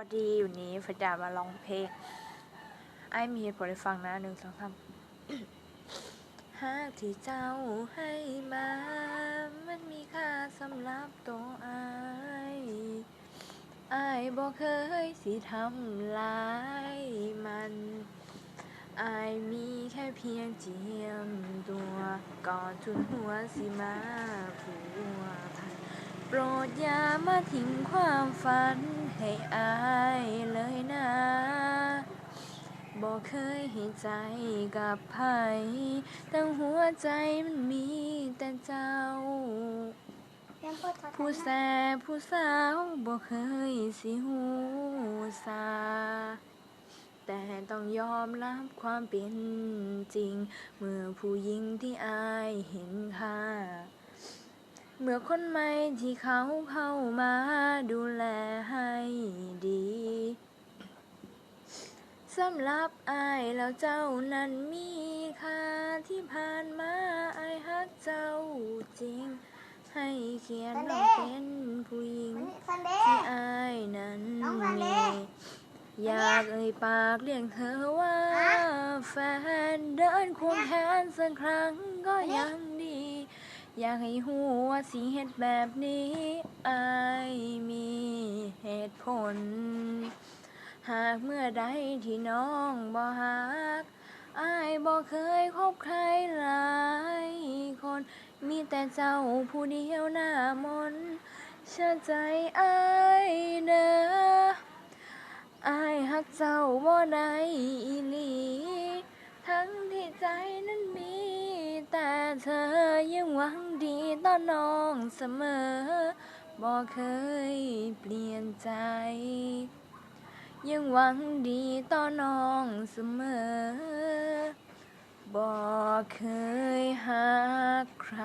วัสดีอยู่นี้ฟดามาร้องเพลง ไอ้มีเหตุผลให้ฟังนะหนึ่งสองสามหากที่เจ้าให้มา มันมีค่าสำหรับตัวไอ้ายอ้บอกเคยสิทำลายมันไอายมีแค่เพียงเจียมตัว ก่อนทุนหัวสิมาผัวพันโปรดอย่ามาทิ้งความฝันให้อาย บอกเคยให้ใจกับไผแต่หัวใจมันมีแต่เจ้า ผู้แสบผู้สาวบอกเคยสิหูสา แต่ต้องยอมรับความเป็นจริง เมื่อผู้หญิงที่อายเห็นค่าเมื่อคนใหม่ที่เขาเข้ามาดูแลให้ดี สำหรับอายแล้วเจ้านั้นมีค่าที่ผ่านมาอายฮักเจ้าจริง ให้เขียนน้องเป็นผู้หญิงซันเดที่ย์อายนั้นน้องซันเดมีย์อยากเอ่ยปากเรียกเธอว่า แฟนเดินควงแขนสักครั้งก็ยังดี อยากให้หัวาสีเฮ็ดแบบนี้อายมีเหตุผล หากเมื่อใดที่น้องบ่ฮักอายบ่เคยคบใครหลายคน มีแต่เจ้าผู้เดียวหน้ามนเชื่อใจอายเด้ออายฮักเจ้าบ่ได้อีหลี ทั้งที่ใจนั้นมี แต่เธอยังหวังดีต่อน้องเสมอบ่เคยเปลี่ยนใจ ยังหวังดีต่อน้องเสมอ บอกเคยหาใคร